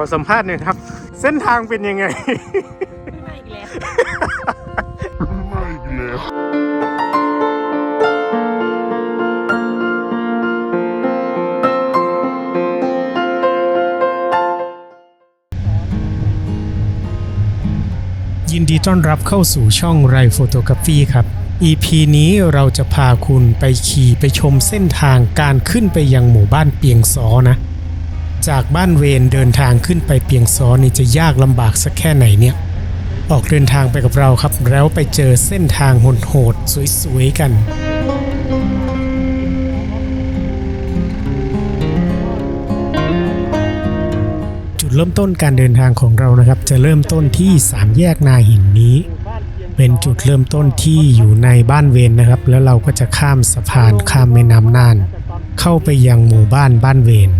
ขอสัมภาษณ์หน่อยครับ เส้นทางเป็นยังไงมาอีกแล้วยินดีต้อนรับเข้าสู่ช่องไรโฟโตกราฟีครับ EP นี้เราจะพาคุณไปขี่ไปชมเส้นทางการขึ้นไปยังหมู่บ้านเปียงซอนะ จากบ้านเวนเดินทางขึ้นไปเปียงซอนี่จะยากลำบากสักแค่ไหนเนี่ย ออกเดินทางไปกับเราครับ แล้วไปเจอเส้นทางโหดๆสวยๆกันจุดเริ่มต้นการเดินทางของเรานะครับ จะเริ่มต้นที่สามแยกนาหินนี้ เป็นจุดเริ่มต้นที่อยู่ในบ้านเวนนะครับ แล้วเราก็จะข้ามสะพานข้ามแม่น้ำน่าน เข้าไปยังหมู่บ้านบ้านเวน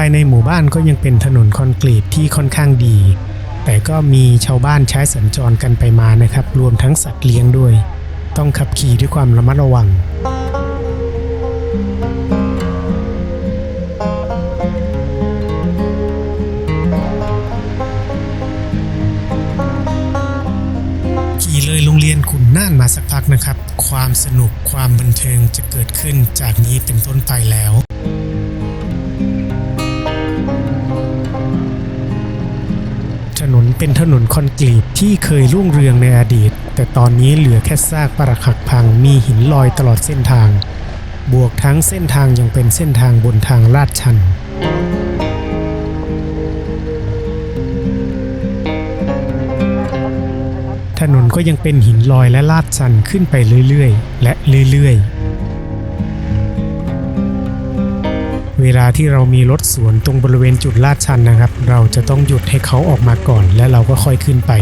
ายในหมู่บ้านก็ยังเป็นถนนคอนกรีตที่ค่อนข้างดี แต่ก็มีชาวบ้านใช้สัญจรกันไปมานะครับ รวมทั้งสัตว์เลี้ยงด้วย ต้องขับขี่ด้วยความระมัดระวังขี่เลยโรงเรียนขุนน่านมาสักพักนะครับ ความสนุกความบันเทิงจะเกิดขึ้นจากนี้เป็นต้นไปแล้ว เป็นถนนคอนกรีตที่เคยรุ่งเรืองในอดีต แต่ตอนนี้เหลือแค่ซากปรักหักพังมีหินลอยตลอดเส้นทาง บวกทั้งเส้นทางยังเป็นเส้นทางบนทางลาดชันถนนก็ยังเป็นหินลอยและลาดชันขึ้นไปเรื่อยๆ และเรื่อยๆ เวลาที่เรามีรถสวนตรงบริเวณจุดลาดชันนะครับ เราจะต้องหยุดให้เขาออกมาก่อน และเราก็ค่อยขึ้นไป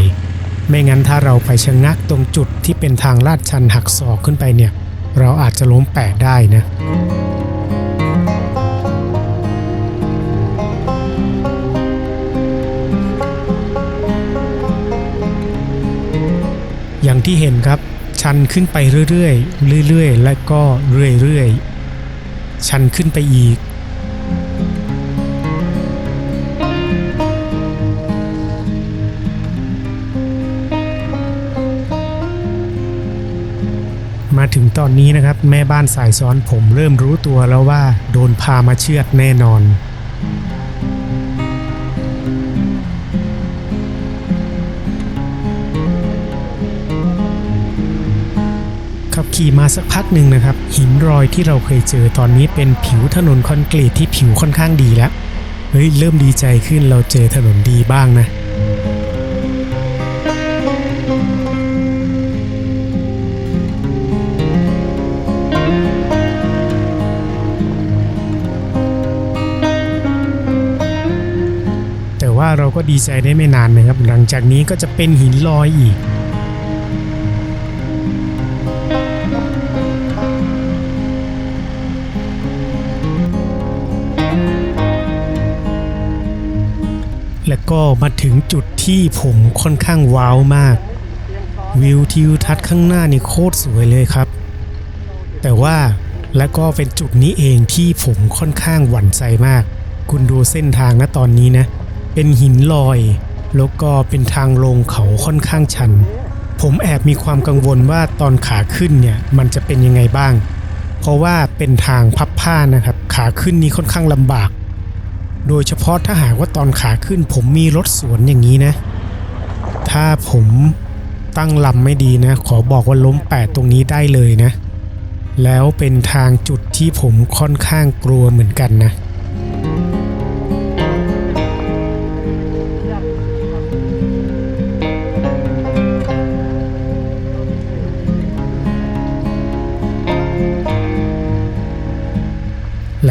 ไม่งั้นถ้าเราไปชะงักตรงจุดที่เป็นทางลาดชันหักศอกขึ้นไปเนี่ย เราอาจจะล้มแปะได้นะอย่างที่เห็นครับ ชันขึ้นไปเรื่อยๆ เรื่อยๆ และก็เรื่อยๆ ชันขึ้นไปอีก มาถึงตอนนี้นะครับ แม่บ้านสายซ้อนผมเริ่มรู้ตัวแล้วว่า โดนพามาเชือดแน่นอน ขี่มาสักพักหนึ่งนะครับ หินรอยที่เราเคยเจอตอนนี้เป็นผิวถนนคอนกรีตที่ผิวค่อนข้างดีแล้วเฮ้ยเริ่มดีใจขึ้นเราเจอถนนดีบ้างนะแต่ว่าเราก็ดีใจได้ไม่นานนะครับ หลังจากนี้ก็จะเป็นหินลอยอีก ก็มาถึงจุดที่ผมค่อนข้างว้าวมาก วิวทิวทัศน์ข้างหน้านี่โคตรสวยเลยครับ แต่ว่าและก็เป็นจุดนี้เองที่ผมค่อนข้างหวั่นใจมาก คุณดูเส้นทางนะตอนนี้นะ เป็นหินลอย แล้วก็เป็นทางลงเขาค่อนข้างชัน ผมแอบมีความกังวลว่าตอนขาขึ้นเนี่ยมันจะเป็นยังไงบ้าง เพราะว่าเป็นทางพับผ้านะครับ ขาขึ้นนี้ค่อนข้างลำบาก โดยเฉพาะถ้าหากว่าตอนขาขึ้น ผมมีรถสวนอย่างนี้นะ ถ้าผมตั้งลำไม่ดีนะ ขอบอกว่าล้มแปดตรงนี้ได้เลยนะ แล้วเป็นทางจุดที่ผมค่อนข้างกลัวเหมือนกันนะ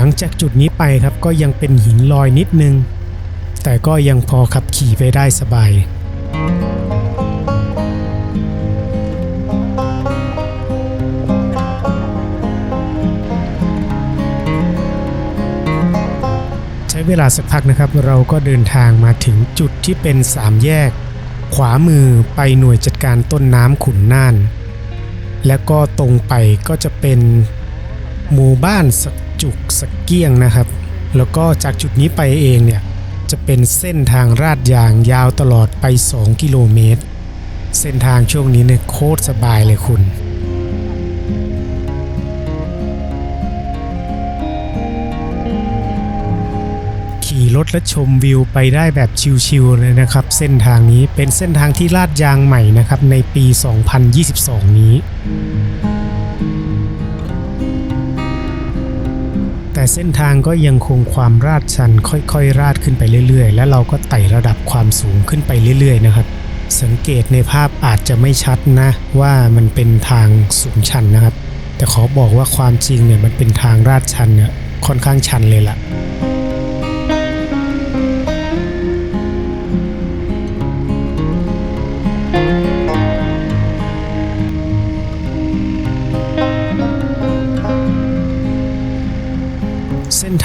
ลังจากจุดนี้ไปครับก็ยังเป็นหินลอยนิดนึง แต่ก็ยังพอขับขี่ไปได้สบาย ใช้เวลาสักพักนะครับ เราก็เดินทางมาถึงจุดที่เป็นสามแยก ขวามือไปหน่วยจัดการต้นน้ำขุนน่าน แล้วก็ตรงไปก็จะเป็นหมู่บ้านสัก จุกสักเกี้ยงนะครับ แล้วก็จากจุดนี้ไปเองเนี่ยจะเป็นเส้นทางลาดยางยาวตลอดไป 2 กิโลเมตร เส้นทางช่วงนี้เนี่ยโคตรสบายเลยคุณขี่รถและชมวิวไปได้แบบชิลๆเลยนะครับ เส้นทางนี้เป็นเส้นทางที่ลาดยางใหม่นะครับในปี 2022 นี้ เส้นทางก็ยังคงความราดชันค่อยๆ ราดขึ้นไปเรื่อยๆ และเราก็ไต่ระดับความสูงขึ้นไปเรื่อยๆ นะครับ สังเกตในภาพอาจจะไม่ชัดนะ ว่ามันเป็นทางสูงชันนะครับ แต่ขอบอกว่าความจริงเนี่ยมันเป็นทางราดชันเนี่ยค่อนข้างชันเลยล่ะ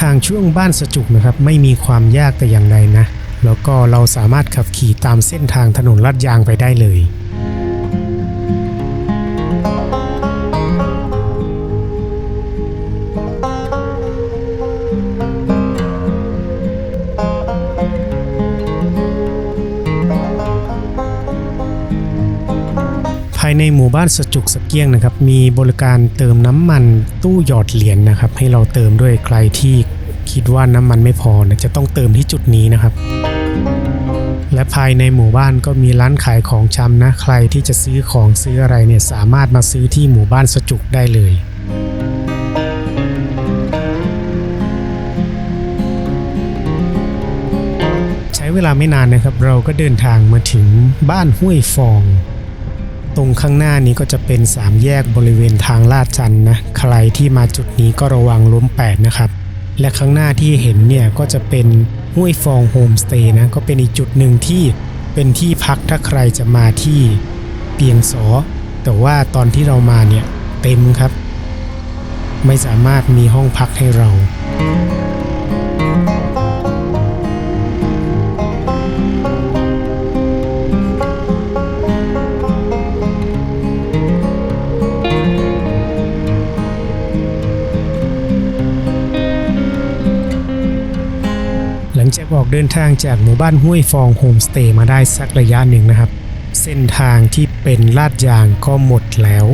ทางช่วงบ้านสจุกนะครับไม่มีความยากแต่อย่างใดนะ แล้วก็เราสามารถขับขี่ตามเส้นทางถนนลาดยางไปได้เลย ในหมู่บ้านสจุกสเกียงนะครับ มีบริการเติมน้ำมันตู้หยอดเหรียญนะครับ ให้เราเติมด้วยใครที่คิดว่าน้ำมันไม่พอนะจะต้องเติมที่จุดนี้นะครับ และภายในหมู่บ้านก็มีร้านขายของชำนะ ใครที่จะซื้อของซื้ออะไรเนี่ยสามารถมาซื้อที่หมู่บ้านสจุกได้เลยใช้เวลาไม่นานนะครับ เราก็เดินทางมาถึงบ้านห้วยฟอง ตรงข้างหน้านี้ก็จะเป็นสามแยกบริเวณทางลาดชันนะใครที่มาจุดนี้ก็ระวังล้มแปดนะครับ และข้างหน้าที่เห็นเนี่ยก็จะเป็นห้วยฟองโฮมสเตย์นะก็เป็นอีกจุดหนึ่งที่เป็นที่พักถ้าใครจะมาที่เปียงสอ แต่ว่าตอนที่เรามาเนี่ยเต็มครับ ไม่สามารถมีห้องพักให้เรา จะบออกเดินทางจากหมู่บ้านห้วยฟองโฮมสเตย์มาได้สักระยะหนึ่งนะครับ เส้นทางที่เป็นลาดยางก็หมดแล้ว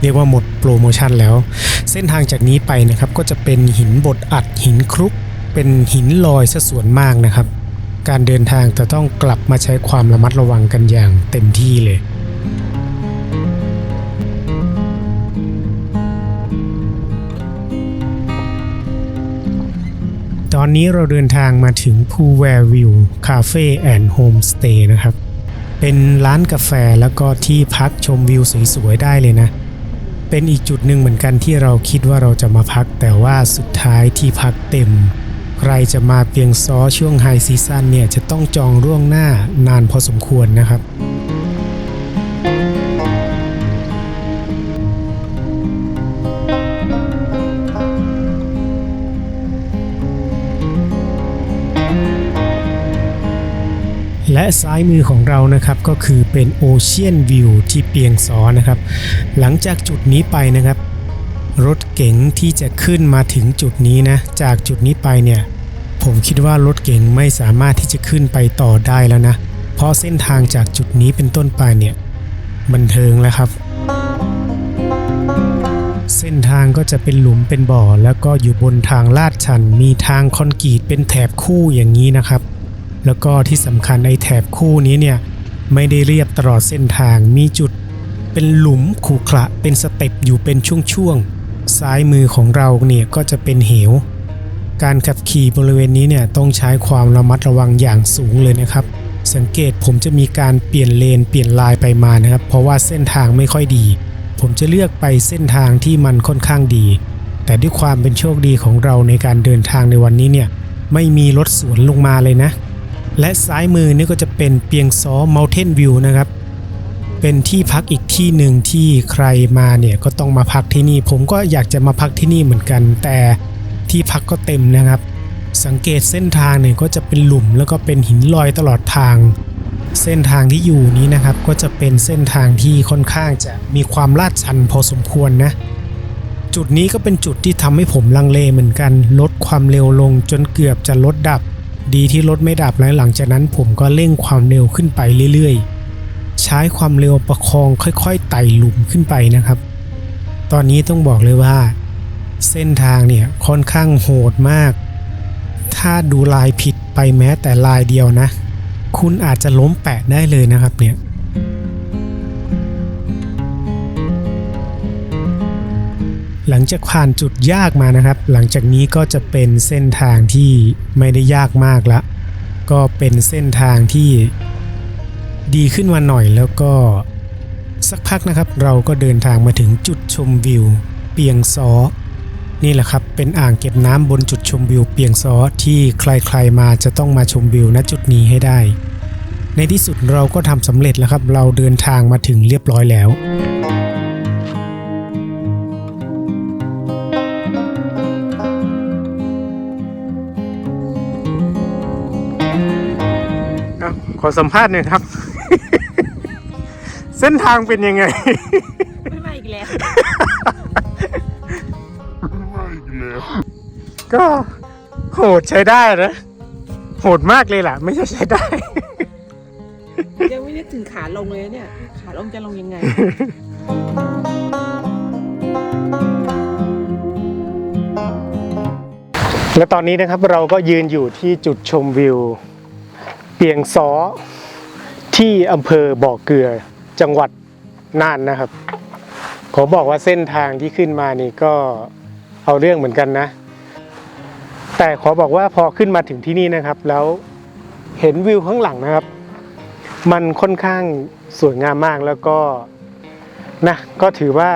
เรียกว่าหมดโปรโมชั่นแล้ว เส้นทางจากนี้ไปนะครับก็จะเป็นหินบดอัดหินครุก เป็นหินลอยซะส่วนมากนะครับ การเดินทางจะต้องกลับมาใช้ความระมัดระวังกันอย่างเต็มที่เลย อนนี้เราเดินทางมาถึงภูแวร์วิวคาเฟ่แอนด์โฮมสเตย์นะครับ เป็นร้านกาแฟแล้วก็ที่พักชมวิวสวยๆได้เลยนะ เป็นอีกจุดหนึ่งเหมือนกันที่เราคิดว่าเราจะมาพัก แต่ว่าสุดท้ายที่พักเต็ม ใครจะมาเปียงซอช่วงไฮซีซั่นเนี่ยจะต้องจองล่วงหน้านานพอสมควรนะครับ และซ้ายมือของเรานะครับก็คือเป็นโอเชียนวิวที่เปียงซอนะครับ หลังจากจุดนี้ไปนะครับ รถเก๋งที่จะขึ้นมาถึงจุดนี้นะ จากจุดนี้ไปเนี่ย ผมคิดว่ารถเก๋งไม่สามารถที่จะขึ้นไปต่อได้แล้วนะ เพราะเส้นทางจากจุดนี้เป็นต้นไปเนี่ยบันเทิงแล้วครับ เส้นทางก็จะเป็นหลุมเป็นบ่อ แล้วก็อยู่บนทางลาดชัน มีทางคอนกรีตเป็นแถบคู่อย่างนี้นะครับ แล้วก็ที่สำคัญไอแถบคู่นี้เนี่ยไม่ได้เรียบตลอดเส้นทางมีจุด เป็นหลุมขรุขระเป็นสเต็ปอยู่เป็นช่วงๆซ้ายมือของเราเนี่ยก็จะเป็นเหว การขับขี่บริเวณนี้เนี่ยต้องใช้ความระมัดระวังอย่างสูงเลยนะครับ สังเกตผมจะมีการเปลี่ยนเลนเปลี่ยนลายไปมานะครับ เพราะว่าเส้นทางไม่ค่อยดี ผมจะเลือกไปเส้นทางที่มันค่อนข้างดี แต่ด้วยความเป็นโชคดีของเราในการเดินทางในวันนี้เนี่ยไม่มีรถสวนลงมาเลยนะ และซ้ายมือนี่ก็จะเป็นเปียงซ้อ Mountain View นะครับ เป็นที่พักอีกที่หนึ่งที่ใครมาเนี่ยก็ต้องมาพักที่นี่ ผมก็อยากจะมาพักที่นี่เหมือนกัน แต่ที่พักก็เต็มนะครับ สังเกตเส้นทางเนี่ยก็จะเป็นหลุมแล้วก็เป็นหินลอยตลอดทาง เส้นทางที่อยู่นี้นะครับก็จะเป็นเส้นทางที่ค่อนข้างจะมีความลาดชันพอสมควรนะจุดนี้ก็เป็นจุดที่ทำให้ผมลังเลเหมือนกัน ลดความเร็วลงจนเกือบจะลดดับ ดีที่รถไม่ดับและหลังจากนั้นผมก็เร่งความเร็วขึ้นไปเรื่อยๆ ใช้ความเร็วประคองค่อยๆไต่หลุมขึ้นไปนะครับ ตอนนี้ต้องบอกเลยว่า เส้นทางเนี่ยค่อนข้างโหดมาก ถ้าดูลายผิดไปแม้แต่ลายเดียวนะ คุณอาจจะล้มแปะได้เลยนะครับเนี่ย หลังจากผ่านจุดยากมานะครับ หลังจากนี้ก็จะเป็นเส้นทางที่ไม่ได้ยากมากละก็เป็นเส้นทางที่ดีขึ้นมาหน่อยแล้วก็สักพักนะครับ เราก็เดินทางมาถึงจุดชมวิว เปียงซอ นี่แหละครับ เป็นอ่างเก็บน้ำบนจุดชมวิว เปียงซอที่ใครๆมาจะต้องมาชมวิวณจุดนี้ให้ได้ ในที่สุดเราก็ทำสำเร็จแล้วครับ เราเดินทางมาถึงเรียบร้อยแล้ว อสัมภาษณ์หน่อยครับ เส้นทางเป็นยังไง ไม่มาอีกแล้วก็โหดใช้ได้นะ โหดมากเลยล่ะ ไม่ใช่ใช้ได้ ยังไม่นึกถึงขาลงเลยเนี่ย ขาลงจะลงยังไง และตอนนี้นะครับเราก็ยืนอยู่ที่จุดชมวิว เปียงซ้อที่อำเภอบ่อเกลือจังหวัดน่านนะครับ ขอบอกว่าเส้นทางที่ขึ้นมานี่ก็เอาเรื่องเหมือนกันนะ แต่ขอบอกว่าพอขึ้นมาถึงที่นี่นะครับ แล้วเห็นวิวข้างหลังนะครับ มันค่อนข้างสวยงามมากแล้วก็นะก็ถือว่า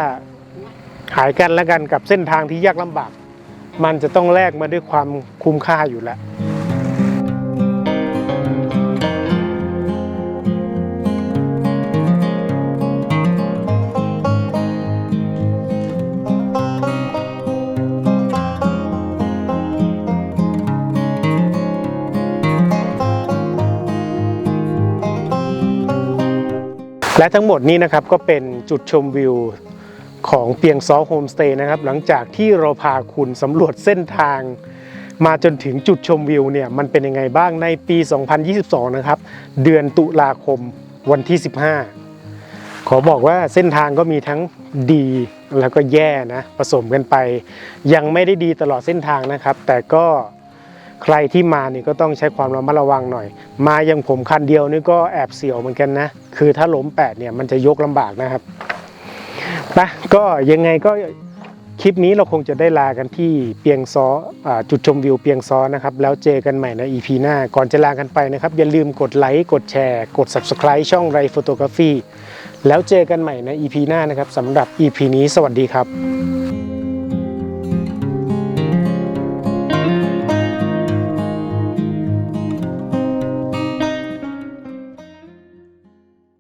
หายกันแล้วกันกับเส้นทางที่ยากลำบาก มันจะต้องแลกมาด้วยความคุ้มค่าอยู่แล้ว และทั้งหมดนี้นะครับก็เป็นจุดชมวิวของเปียงซอโฮมสเตย์นะครับ หลังจากที่เราพาคุณสำรวจเส้นทาง มาจนถึงจุดชมวิวเนี่ยมันเป็นยังไงบ้างในปี 2022 นะครับ เดือนตุลาคมวันที่ 15 ขอบอกว่าเส้นทางก็มีทั้งดีแล้วก็แย่นะผสมกันไป ยังไม่ได้ดีตลอดเส้นทางนะครับ แต่ก็ ใครที่มานี่ก็ต้องใช้ความระมัดระวังหน่อย มาอยังผมคันเดียวนี่ก็แอบเสียวเหมือนกันนะ คือถ้าล้มแปดเนี่ยมันจะยกลำบากนะครับไปก็ยังไงก็คลิปนี้เราคงจะได้ลากันที่เปียงซ้ออจุดชมวิวเปียงซ้อนะครับ แล้วเจอกันใหม่ใน EP หน้า ก่อนจะลากันไปนะครับ อย่าลืมกดไลค์ กดแชร์ กด Subscribe ช่องไรโฟโตกราฟีแล้วเจอกันใหม่ใน EP หน้านะครับสำหรับ EP นี้สวัสดีครับ